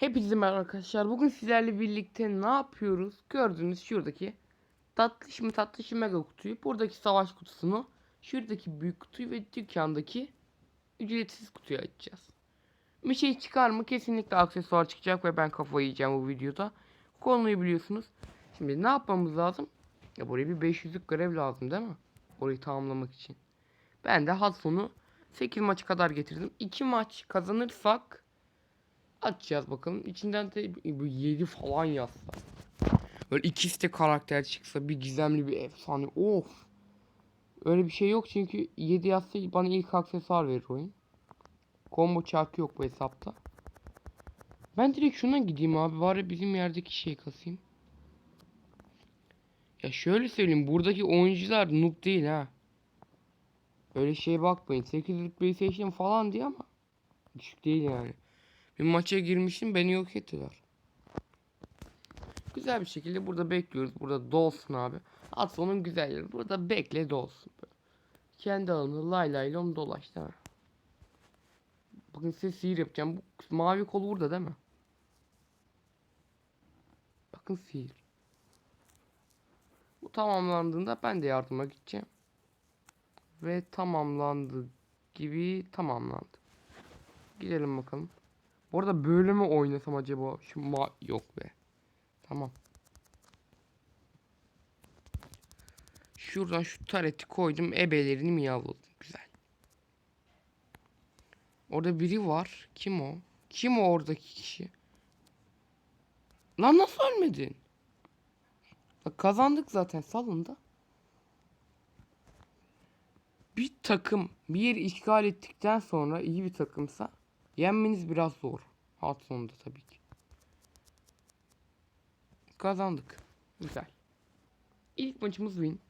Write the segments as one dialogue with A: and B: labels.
A: Hepinize merhaba arkadaşlar. Bugün sizlerle birlikte ne yapıyoruz? Gördüğünüz şuradaki tatlış mı tatlış mı mega kutuyu, buradaki savaş kutusunu, şuradaki büyük kutuyu ve dükkandaki ücretsiz kutuyu açacağız. Bir şey çıkar mı? Kesinlikle aksesuar çıkacak ve ben kafayı yiyeceğim bu videoda. Konuyu biliyorsunuz. Şimdi ne yapmamız lazım? Ya buraya bir 500'lük görev lazım değil mi? Orayı tamamlamak için. Ben de had sonu 8 maçı kadar getirdim. 2 maç kazanırsak Açacağız bakalım. İçinden de bu 7 falan yazsa. Böyle ikisi de karakter çıksa bir gizemli bir efsane. Of. Öyle bir şey yok çünkü 7 yazsa bana ilk aksesuar verir oyun. Combo çarkı yok bu hesapta. Ben direkt şuna gideyim abi. Var bizim yerdeki şey kasayım. Ya şöyle söyleyeyim. Buradaki oyuncular noob değil ha. Öyle şey bakmayın. 8'lik PlayStation falan diye ama. Düşük değil yani. Bir maça girmiştim beni yok ettiler. Güzel bir şekilde burada bekliyoruz. Burada dolsun abi. At sonun güzel. Burada bekle dolsun. Kendi alanı lay lay lom dolaş değil mi? Bakın size sihir yapacağım. Bu mavi kol burada değil mi? Bakın sihir. Bu tamamlandığında ben de yardıma gideceğim. Ve tamamlandı gibi tamamlandı. Gidelim bakalım. Bu arada böyle mi oynasam acaba? Şu ma yok be. Tamam. Şuradan şu tareti koydum. Ebelerini mi yavladım? Güzel. Orada biri var. Kim o? Kim o oradaki kişi? Lan nasıl ölmedin? Bak kazandık zaten salında. Bir takım bir yeri işgal ettikten sonra iyi bir takımsa Yenmeniz biraz zor. Hat sonunda tabii ki. Kazandık. Güzel. İlk maçımız win.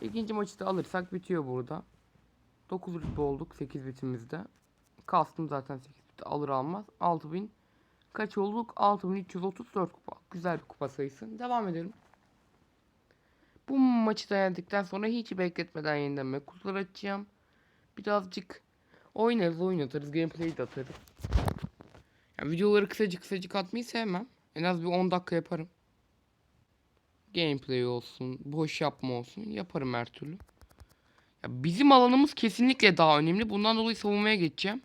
A: İkinci maçı da alırsak bitiyor burada. 9 rütbe olduk 8 bitimizde. Kastım zaten 8 biti alır almaz. 6000 kaç olduk? 6334 kupa. Güzel bir kupa sayısı. Devam edelim. Bu maçı da yendikten sonra hiç bekletmeden yeniden mekutular açacağım. Birazcık Oynarız oynatırız. Gameplay de atarız. Yani videoları kısacık kısacık atmayı sevmem. En az bir 10 dakika yaparım. Gameplay olsun. Boş yapma olsun. Yaparım her türlü. Ya bizim alanımız kesinlikle daha önemli. Bundan dolayı savunmaya geçeceğim.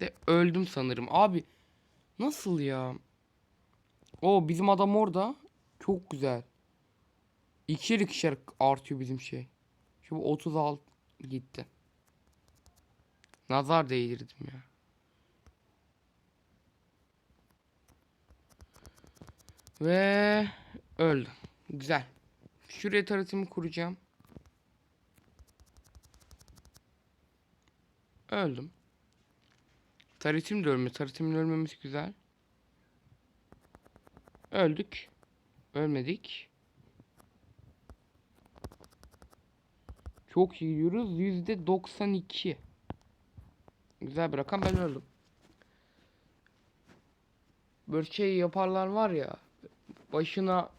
A: De öldüm sanırım. Abi nasıl ya? O bizim adam orada. Çok güzel. İkişer ikişer artıyor bizim şey. Şu 36 gitti. Nazar değdirdim ya. Ve öldü. Güzel. Şuraya taratımı kuracağım. Öldüm. Taritim de ölme. Taritimin ölmemesi güzel. Öldük. Ölmedik. Çok iyi gidiyoruz. Yüzde 92. Güzel bir rakam ben öldüm. Böyle şey yaparlar var ya. Başına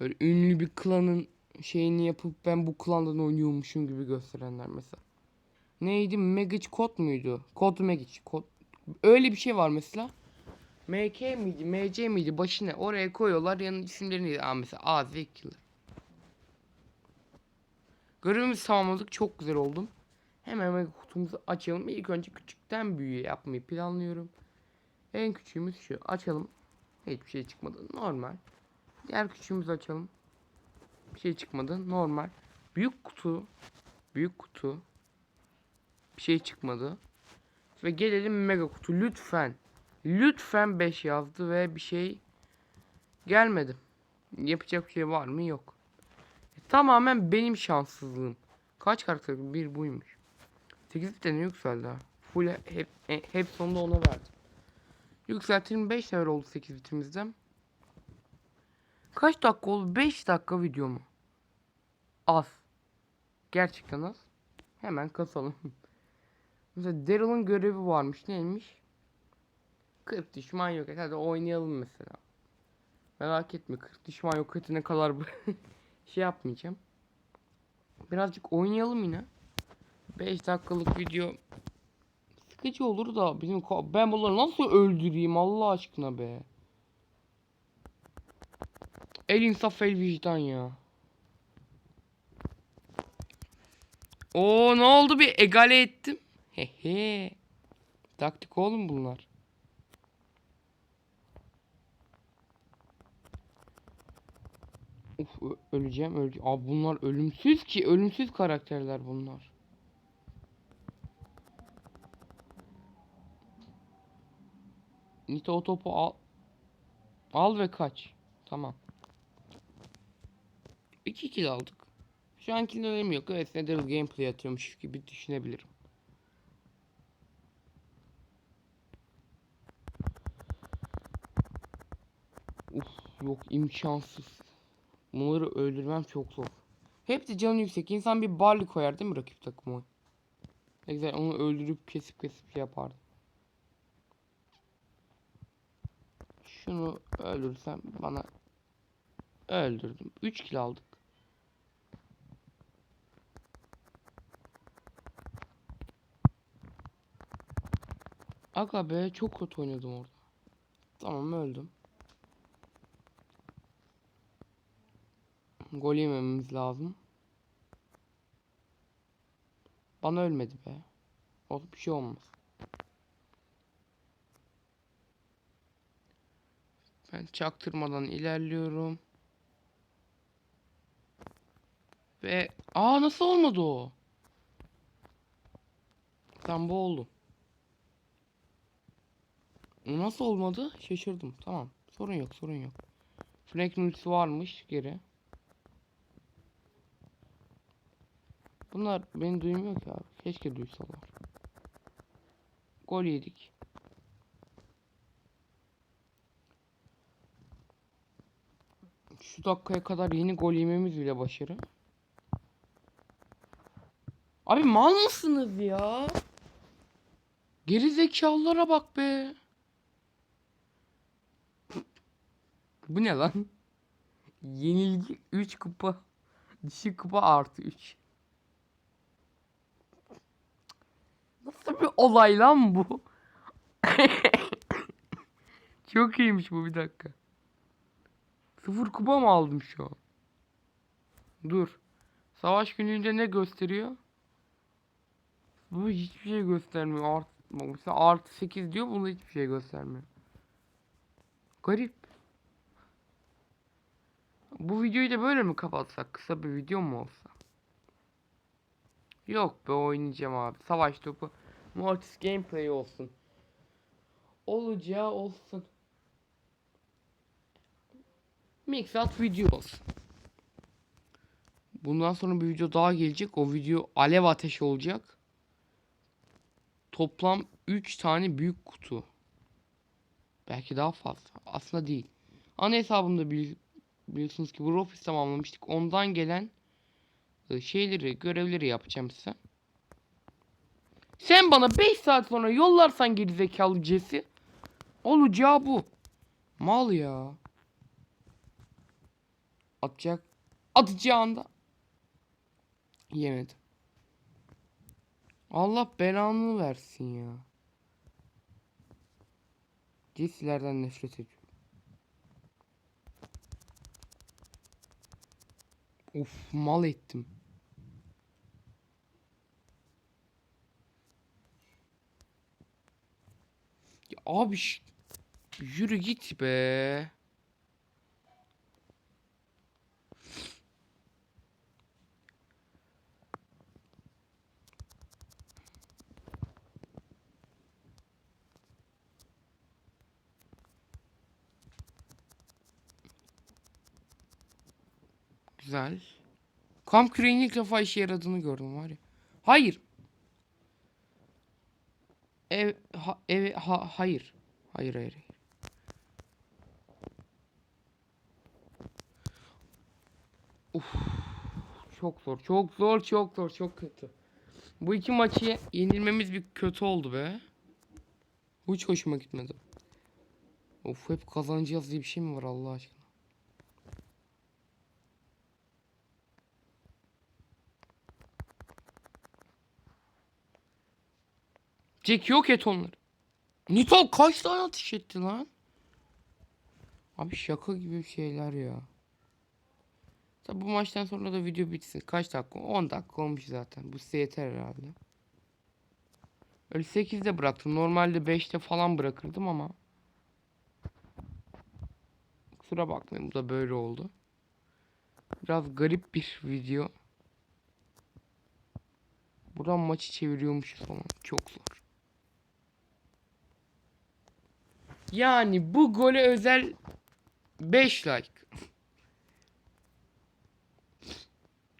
A: böyle ünlü bir klanın şeyini yapıp ben bu klandan oynuyormuşum gibi gösterenler mesela. Neydi? Magic kod muydu? Kod Magic. Kod... Öyle bir şey var mesela. MK miydi? MC miydi? Başına oraya koyuyorlar. Yanın isimlerini Aa, mesela AZ Killer. Görevimizi tamamladık. Çok güzel oldum. Hemen kutumuzu açalım. İlk önce küçükten büyüğe yapmayı planlıyorum. En küçüğümüz şu. Açalım. Hiçbir şey çıkmadı. Normal. Diğer küçüğümüzü açalım. Bir şey çıkmadı. Normal. Büyük kutu. Büyük kutu. Bir şey çıkmadı. Ve gelelim mega kutu. Lütfen. Lütfen 5 yazdı ve bir şey gelmedi. Yapacak bir şey var mı? Yok. Tamamen benim şanssızlığım. Kaç karakter? Bir buymuş. 8 tane yükseldi. Full hep, e, hep sonunda ona verdim. Yükseltelim 5 level oldu 8 bitimizden. Kaç dakika oldu? 5 dakika video mu? Az. Gerçekten az. Hemen kasalım. mesela Daryl'ın görevi varmış. Neymiş? 40 düşman yok et. Hadi oynayalım mesela. Merak etme 40 düşman yok etene kadar şey yapmayacağım. Birazcık oynayalım yine. 5 dakikalık video sıkıcı olur da bizim ben bunları nasıl öldüreyim Allah aşkına be. El insaf el vicdan ya. Oo ne oldu bir egale ettim. Hehe. Taktik oğlum bunlar. Uf öleceğim öleceğim. Abi bunlar ölümsüz ki ölümsüz karakterler bunlar. Nita o topu al. Al ve kaç. Tamam. 2 kill aldık. Şu an killlerim yok. Evet Netheril gameplay atıyormuş gibi düşünebilirim. Uf yok imkansız. Bunları öldürmem çok zor. Hepsi canı yüksek. İnsan bir barley koyar değil mi rakip takıma? Ne güzel onu öldürüp kesip kesip yapardım. Şunu öldürsem bana öldürdüm. 3 kill aldık. Aga be çok kötü oynadım orada. Tamam öldüm. Gol yememiz lazım. Bana ölmedi be. O bir şey olmaz. Ben çaktırmadan ilerliyorum. Ve aa nasıl olmadı o? Tam bu oldu. O Nasıl olmadı? Şaşırdım. Tamam. Sorun yok, sorun yok. Frank'in ultisi varmış geri. Bunlar beni duymuyor ki abi. Keşke duysalar. Gol yedik. Şu dakikaya kadar yeni gol yememiz bile başarı. Abi mal mısınız ya? Geri zekalılara bak be. Bu ne lan? Yenilgi 3 kupa. Dişi kupa artı 3. Nasıl bir olay lan bu? Çok iyiymiş bu bir dakika. Sıfır kupa mı aldım şu an? Dur. Savaş günlüğünde ne gösteriyor? Bu hiçbir şey göstermiyor. Art, mesela artı 8 diyor bunda hiçbir şey göstermiyor. Garip. Bu videoyu da böyle mi kapatsak? Kısa bir video mu olsa? Yok be oynayacağım abi. Savaş topu. Mortis gameplay olsun. Olacağı olsun. Mix at video olsun. Bundan sonra bir video daha gelecek. O video alev ateşi olacak. Toplam 3 tane büyük kutu. Belki daha fazla. Aslında değil. Ana hesabımda bil, biliyorsunuz ki bu Rofis tamamlamıştık. Ondan gelen e, şeyleri, görevleri yapacağım size. Sen bana 5 saat sonra yollarsan gerizekalı Jesse. Olacağı bu. Mal ya. Atacak. Atacağında. Yemedi. Allah belanı versin ya. Jesse'lerden nefret ediyorum. Of mal ettim. Ya abi yürü git be. Güzel. Kamp küreğinin ilk defa işe yaradığını gördüm var ya. Hayır. Ev ha, ev ha, hayır. Hayır hayır. hayır. Uf. Çok zor. Çok zor. Çok zor. Çok kötü. Bu iki maçı yenilmemiz bir kötü oldu be. Bu hiç hoşuma gitmedi. Of hep kazanacağız diye bir şey mi var Allah aşkına? Jack yok et onları. Nito kaç tane atış etti lan? Abi şaka gibi şeyler ya. Tabi bu maçtan sonra da video bitsin. Kaç dakika? 10 dakika olmuş zaten. Bu size yeter herhalde. Öyle 8'de bıraktım. Normalde 5'te falan bırakırdım ama. Kusura bakmayın bu da böyle oldu. Biraz garip bir video. Buradan maçı çeviriyormuşuz falan. Çok zor. Yani bu gole özel 5 like.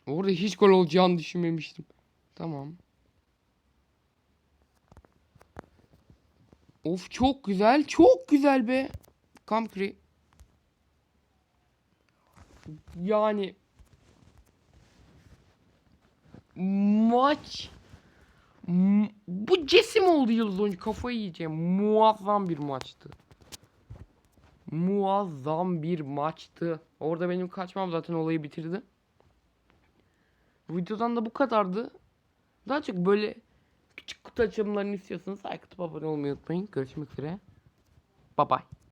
A: Orada hiç gol olacağını düşünmemiştim. Tamam. Of çok güzel. Çok güzel be. Kampri. Yani maç bu cesim oldu yıldız oyuncu kafayı yiyeceğim. Muazzam bir maçtı. Muazzam bir maçtı. Orada benim kaçmam zaten olayı bitirdi. Videodan da bu kadardı. Daha çok böyle küçük kutu açılımlarını istiyorsanız like atıp abone olmayı unutmayın. Görüşmek üzere. Bye bye.